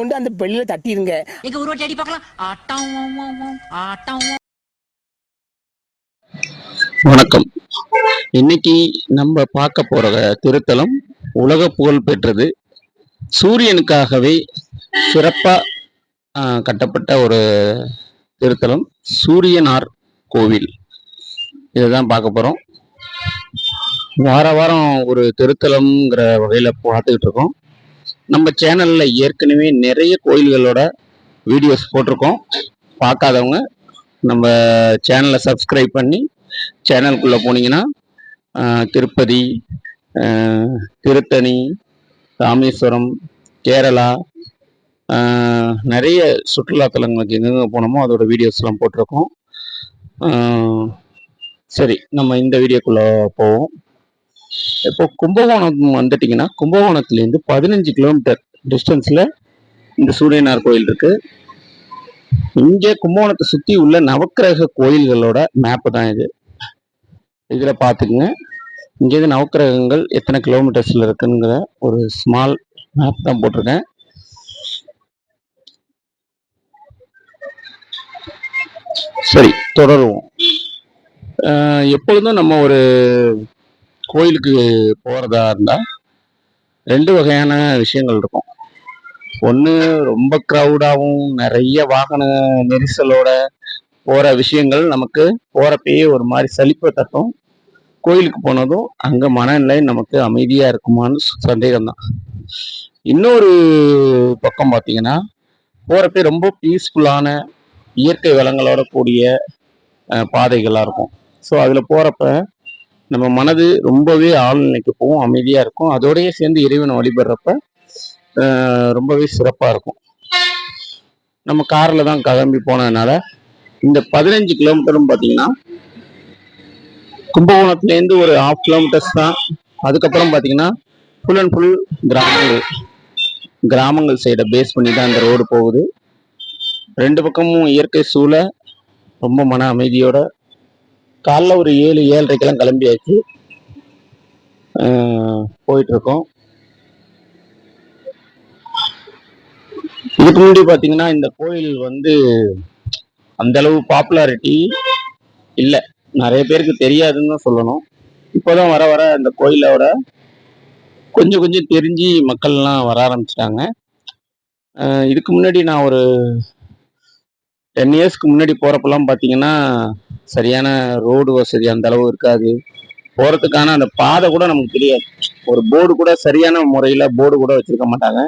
உண்டு அந்த பெள்ளில தட்டிடுங்க எங்க ஒரு வாட்டி அடி பார்க்கலாம். ஆட்டம் வணக்கம். இன்னைக்கு நம்ம பார்க்க போற திருத்தலம் உலக புகழ் பெற்றது சூரியனுக்காகவே சிறப்பா கட்டப்பட்ட ஒரு திருத்தலம் சூரியனார் கோவில். இதுதான் பார்க்க போறோம். வார வாரம் ஒரு திருத்தலம்ங்கிற வகையில பார்த்துக்கிட்டு இருக்கோம். நம்ம சேனலில் ஏற்கனவே நிறைய கோயில்களோட வீடியோஸ் போட்டிருக்கோம். பார்க்காதவங்க நம்ம சேனலை சப்ஸ்கிரைப் பண்ணி சேனலுக்குள்ளே போனீங்கன்னா திருப்பதி திருத்தணி ராமேஸ்வரம் கேரளா நிறைய சுற்றுலாத்தலங்களுக்கு எங்கெங்க போனோமோ அதோட வீடியோஸ்லாம் போட்டிருக்கோம். சரி நம்ம இந்த வீடியோக்குள்ளே போவோம். இப்போ கும்பகோணம் வந்துட்டிங்கன்னா கும்பகோணத்துலேருந்து பதினஞ்சு கிலோமீட்டர் டிஸ்டன்ஸில் இந்த சூரியனார் கோயில் இருக்குது இங்கே கும்பகோணத்தை சுற்றி உள்ள நவக்கிரக கோயில்களோட மேப்பு தான் இது. இதில் பார்த்துக்குங்க. இங்கேருந்து நவக்கிரகங்கள் எத்தனை கிலோமீட்டர்ஸில் இருக்குங்கிற ஒரு ஸ்மால் மேப் தான் போட்டிருக்கேன். சரி தொடருவோம். எப்பொழுதும் நம்ம ஒரு கோயிலுக்கு போகிறதா இருந்தால் ரெண்டு வகையான விஷயங்கள் இருக்கும். ஒன்று ரொம்ப க்ரௌடாகவும் நிறைய வாகன நெரிசலோட போகிற விஷயங்கள் நமக்கு போகிறப்பயே ஒரு மாதிரி சலிப்பை தட்டும். கோயிலுக்கு போனதும் அங்கே மனநிலை நமக்கு அமைதியாக இருக்குமான்னு சந்தேகம்தான். இன்னொரு பக்கம் பார்த்தீங்கன்னா போகிறப்ப ரொம்ப பீஸ்ஃபுல்லான இயற்கை வளங்களோட கூடிய பாதைகளாக இருக்கும். ஸோ அதில் போகிறப்ப நம்ம மனது ரொம்பவே ஆழ்நிலைக்கு போகும் அமைதியாக இருக்கும். அதோடய சேர்ந்து இறைவனை வழிபடுறப்ப ரொம்பவே சிறப்பாக இருக்கும். நம்ம காரில் தான் கிளம்பி போனதுனால இந்த பதினஞ்சு கிலோமீட்டரும் பார்த்தீங்கன்னா கும்பகோணத்துலேருந்து ஒரு ஹாஃப் கிலோமீட்டர்ஸ் தான். அதுக்கப்புறம் பார்த்தீங்கன்னா ஃபுல் அண்ட் ஃபுல் கிராமங்கள். கிராமங்கள் சைடை பேஸ் பண்ணி தான் இந்த ரோடு போகுது. ரெண்டு பக்கமும் இயற்கை சூழ ரொம்ப மன அமைதியோட காலைல ஒரு ஏழு ஏழரைக்கெல்லாம் கிளம்பியாச்சு. போயிட்டுருக்கோம். இதுக்கு முன்னாடி பார்த்தீங்கன்னா இந்த கோயில் வந்து அந்த அளவு பாப்புலாரிட்டி இல்லை. நிறைய பேருக்கு தெரியாதுன்னு தான் சொல்லணும். இப்போதான் வர வர அந்த கோயிலோட கொஞ்சம் கொஞ்சம் தெரிஞ்சு மக்கள்லாம் வர ஆரம்பிச்சிட்டாங்க. இதுக்கு முன்னாடி நான் ஒரு டென் இயர்ஸ்க்கு முன்னாடி போகிறப்பெல்லாம் பார்த்தீங்கன்னா சரியான ரோடு வசதி அந்த அளவு இருக்காது. போகிறதுக்கான அந்த பாதை கூட நமக்கு தெரியாது. ஒரு போர்டு கூட சரியான முறையில் போர்டு கூட வச்சுருக்க மாட்டாங்க.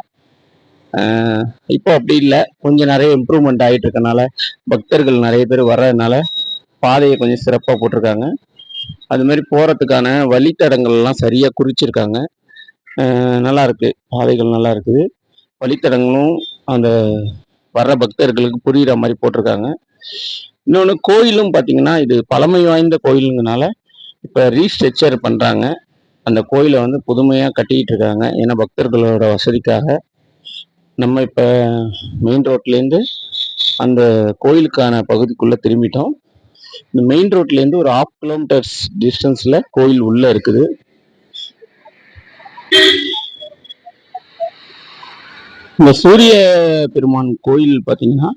இப்போ அப்படி இல்லை. கொஞ்சம் நிறைய இம்ப்ரூவ்மெண்ட் ஆகிட்டு இருக்கனால பக்தர்கள் நிறைய பேர் வர்றதுனால பாதையை கொஞ்சம் சிறப்பாக போட்டிருக்காங்க. அது மாதிரி போகிறதுக்கான வழித்தடங்கள்லாம் சரியாக குறிச்சிருக்காங்க. நல்லா இருக்கு. பாதைகள் நல்லா இருக்குது. வழித்தடங்களும் அந்த வர்ற பக்தர்களுக்கு புரிகிற மாதிரி போட்டிருக்காங்க. இன்னொன்று கோயிலும் பார்த்தீங்கன்னா இது பழமை வாய்ந்த கோயிலுங்கனால இப்போ ரீஸ்ட்ரக்சர் பண்ணுறாங்க அந்த கோயிலை வந்து புதுமையாக கட்டிக்கிட்டு இருக்காங்க. ஏன்னா பக்தர்களோட வசதிக்காக நம்ம இப்போ மெயின் ரோட்லேருந்து அந்த கோயிலுக்கான பகுதிக்குள்ளே திரும்பிட்டோம். இந்த மெயின் ரோட்லேருந்து ஒரு ஆஃப் கிலோமீட்டர்ஸ் டிஸ்டன்ஸில் கோயில் உள்ளே இருக்குது. இந்த சூரிய பெருமான் கோயில் பார்த்தீங்கன்னா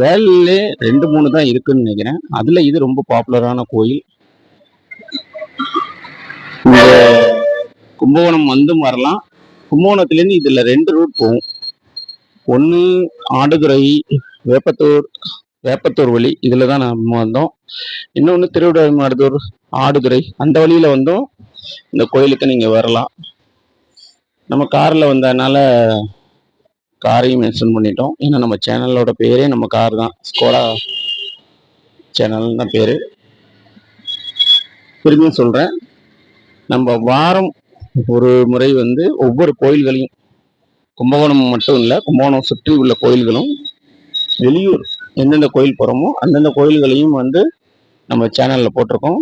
வேலையிலே ரெண்டு மூணு தான் இருக்குன்னு நினைக்கிறேன். அதில் இது ரொம்ப பாப்புலரான கோயில். கும்பகோணம் வந்தும் வரலாம். கும்பகோணத்துலேருந்து இதில் ரெண்டு ரூட் போகும். ஒன்று ஆடுதுறை வேப்பத்தூர் வேப்பத்தூர் வழி. இதில் தான் நம்ம வந்தோம். இன்னொன்று திருவிடைமருதூர் ஆடுதுறை அந்த வழியில் வந்தும். இந்த கோயிலுக்கு நீங்கள் வரலாம். நம்ம காரில் வந்ததுனால காரையும் மென்ஷன் பண்ணிட்டோம். ஏன்னா நம்ம சேனலோட பேரே நம்ம கார் தான். ஸ்கோடா சேனல் தான் பேர். திரும்பியும் சொல்கிறேன் நம்ம வாரம் ஒரு முறை வந்து ஒவ்வொரு கோயில்களையும் கும்பகோணம் மட்டும் இல்லை கும்பகோணம் சுற்றி உள்ள கோயில்களும் வெளியூர் எந்தெந்த கோயில் போகிறோமோ அந்தந்த கோயில்களையும் வந்து நம்ம சேனலில் போட்டிருக்கோம்.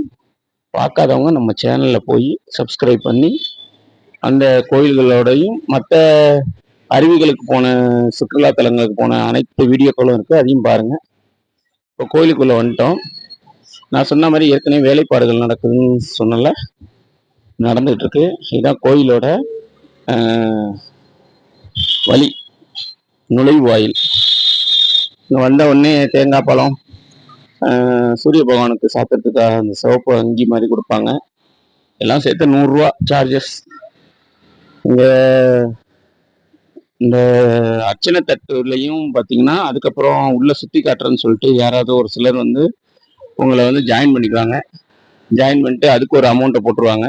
பார்க்காதவங்க நம்ம சேனலில் போய் சப்ஸ்கிரைப் பண்ணி அந்த கோயில்களோடையும் மற்ற அருவிகளுக்கு போன சுற்றுலா தலங்களுக்கு போன அனைத்து வீடியோக்களும் இருக்குது அதையும் பாருங்கள் இப்போ கோயிலுக்குள்ளே வந்துட்டோம். நான் சொன்ன மாதிரி ஏற்கனவே வேலைப்பாடுகள் நடக்குதுன்னு சொன்னல நடந்துகிட்ருக்கு இதுதான் கோயிலோட வழி. நுழைவாயில். இங்க வந்த உடனே தேங்காய் பழம் சூரிய பகவானுக்கு சாப்பிட்றதுக்காக அந்த சிவப்பு அங்கி மாதிரி கொடுப்பாங்க. எல்லாம் சேர்த்து நூறுரூவா சார்ஜஸ் இங்கே இந்த அர்ச்சனை தட்டுலையும் பார்த்தீங்கன்னா அதுக்கப்புறம் உள்ள சுற்றி காட்டுறேன்னு சொல்லிட்டு யாராவது ஒரு சிலர் வந்து உங்களை வந்து ஜாயின் பண்ணிக்குவாங்க. ஜாயின் பண்ணிட்டு அதுக்கு ஒரு அமௌண்ட்டை போட்டுருவாங்க.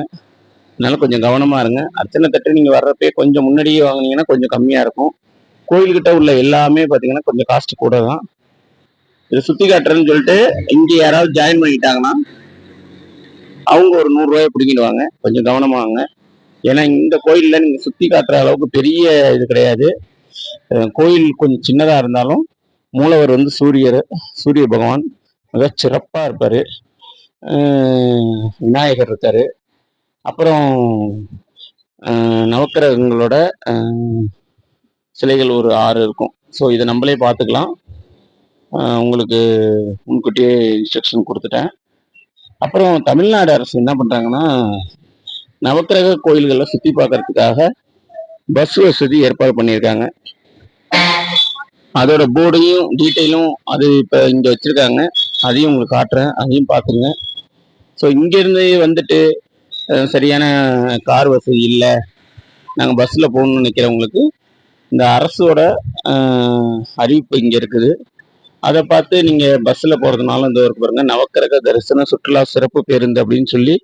அதனால கொஞ்சம் கவனமாக இருங்க. அர்ச்சனை தட்டு நீங்கள் வர்றப்பே கொஞ்சம் முன்னாடியே வாங்குனீங்கன்னா கொஞ்சம் கம்மியாக இருக்கும். கோயில்கிட்ட உள்ள எல்லாமே பார்த்தீங்கன்னா கொஞ்சம் காஸ்ட் கூட தான். இதை சுற்றி காட்டுறேன்னு சொல்லிட்டு இங்கே யாராவது ஜாயின் பண்ணிட்டாங்கன்னா அவங்க ஒரு நூறுரூவாயை பிடிக்கிடுவாங்க கொஞ்சம் கவனமாக வாங்க. ஏன்னா இந்த கோயிலில் நீங்கள் சுற்றி காட்டுற அளவுக்கு பெரிய இது கிடையாது. கோயில் கொஞ்சம் சின்னதாக இருந்தாலும் மூலவர் வந்து சூரியர் சூரிய பகவான் மிக சிறப்பாக இருப்பார். விநாயகர் இருக்கார். அப்புறம் நவக்கிரகங்களோட சிலைகள் ஒரு ஆறு இருக்கும். ஸோ இதை நம்மளே பார்த்துக்கலாம். உங்களுக்கு முன்கூட்டியே இன்ஸ்ட்ரக்ஷன் கொடுத்துட்டேன். அப்புறம் தமிழ்நாடு அரசு என்ன பண்ணுறாங்கன்னா நவக்கிரக கோயில்களை சுற்றி பார்க்கறதுக்காக பஸ் வசதி ஏற்பாடு பண்ணியிருக்காங்க. அதோட போர்டையும் டீட்டெயிலும் அது இப்போ இங்கே வச்சுருக்காங்க. அதையும் உங்களுக்கு காட்டுறேன். அதையும் பார்த்துங்க ஸோ இங்கேருந்து வந்துட்டு சரியான கார் வசதி இல்லை. நாங்கள் பஸ்ஸில் போகணும்னு நினைக்கிறவங்களுக்கு இந்த அரசோட அறிவிப்பு இங்கே இருக்குது. அதை பார்த்து நீங்கள் பஸ்ஸில் போகிறதுனாலும் இந்த ஊருக்கு பாருங்க. நவக்கிரக தரிசன சுற்றுலா சிறப்பு பேருந்து அப்படின்னு சொல்லி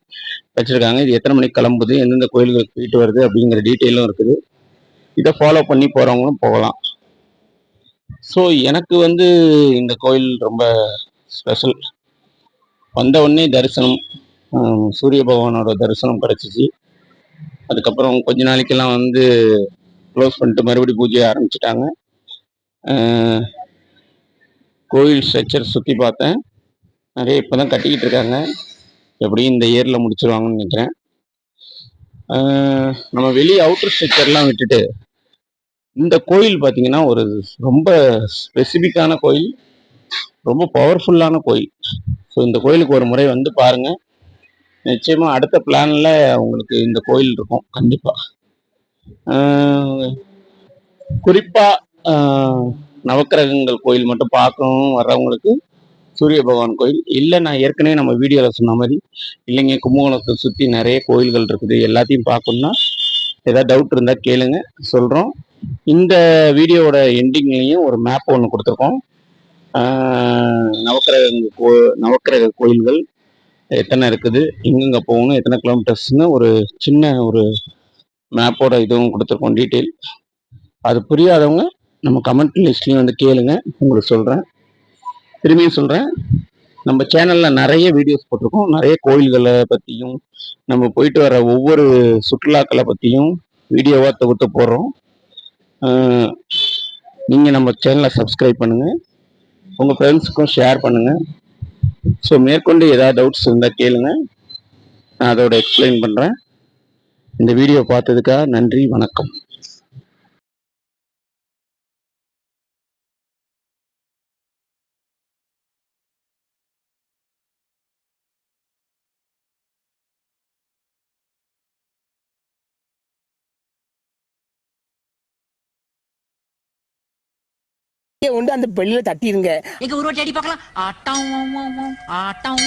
வச்சுருக்காங்க. இது எத்தனை மணிக்கு கிளம்புது? எந்தெந்த கோயில்களுக்கு போயிட்டு வருது? அப்படிங்கிற டீட்டெயிலும் இருக்குது. இதை ஃபாலோ பண்ணி போகிறவங்களும் போகலாம். ஸோ எனக்கு வந்து இந்த கோயில் ரொம்ப ஸ்பெஷல் வந்த உடனே தரிசனம் சூரிய பகவானோட தரிசனம் கிடச்சிச்சு. அதுக்கப்புறம் கொஞ்ச நாளைக்கெல்லாம் வந்து க்ளோஸ் பண்ணிட்டு மறுபடி பூஜையை ஆரம்பிச்சிட்டாங்க. கோயில் ஸ்ட்ரக்சர் சுற்றி பார்த்தேன். நிறைய இப்போ தான் கட்டிக்கிட்டு இருக்காங்க. எப்படியும் இந்த இயரில் முடிச்சிருவாங்கன்னு நினைக்கிறேன். நம்ம வெளியே அவுட்டர் ஸ்ட்ரக்சர்லாம் விட்டுட்டு இந்த கோயில் பார்த்தீங்கன்னா ஒரு ரொம்ப ஸ்பெசிஃபிக்கான கோயில். ரொம்ப பவர்ஃபுல்லான கோயில். ஸோ இந்த கோயிலுக்கு ஒரு முறை வந்து பாருங்கள் நிச்சயமாக அடுத்த பிளானில் உங்களுக்கு இந்த கோயில் இருக்கும். கண்டிப்பாக குறிப்பாக நவக்கிரகங்கள் கோயில் மட்டும் பார்க்கணும் வர்றவங்களுக்கு சூரிய பகவான் கோயில். இல்லை நான் ஏற்கனவே நம்ம வீடியோவில் சொன்ன மாதிரி இல்லைங்க கும்பகோணத்தை சுற்றி நிறைய கோயில்கள் இருக்குது. எல்லாத்தையும் பார்க்கணும்னா ஏதாவது டவுட் இருந்தால் கேளுங்க. சொல்கிறோம் இந்த வீடியோவோட எண்டிங்லேயும் ஒரு மேப் ஒன்று கொடுத்துருக்கோம். நவக்கிரகங்கள் நவக்கிரக கோ நவக்கிரக கோயில்கள் எத்தனை இருக்குது எங்கெங்கே போகணும் எத்தனை கிலோமீட்டர்ஸ்னு ஒரு சின்ன ஒரு மேப்போட இதுவும் கொடுத்துருக்கோம் டீட்டெயில் அது புரியாதவங்க நம்ம கமெண்ட் லிஸ்ட்லேயும் வந்து கேளுங்க. உங்களுக்கு சொல்கிறேன் திரும்பியும் சொல்கிறேன் நம்ம சேனலில் நிறைய வீடியோஸ் போட்டிருக்கோம். நிறைய கோயில்களை பற்றியும் நம்ம போயிட்டு வர ஒவ்வொரு சுற்றுலாக்களை பற்றியும் வீடியோவாக தொகுத்து போடுறோம். நீங்கள் நம்ம சேனலை சப்ஸ்கிரைப் பண்ணுங்கள் உங்கள் ஃப்ரெண்ட்ஸுக்கும் ஷேர் பண்ணுங்கள் ஸோ மேற்கொண்டு ஏதாவது டவுட்ஸ் இருந்தால் கேளுங்க. நான் அதோட எக்ஸ்பிளைன் பண்ணுறேன் இந்த வீடியோ பார்த்ததுக்காக நன்றி வணக்கம். உண்டு அந்த பெல்லில தட்டிருங்க. எங்க ஒரு வாட்டி அடி பார்க்கலாம். ஆட்டம் ஆட்டம்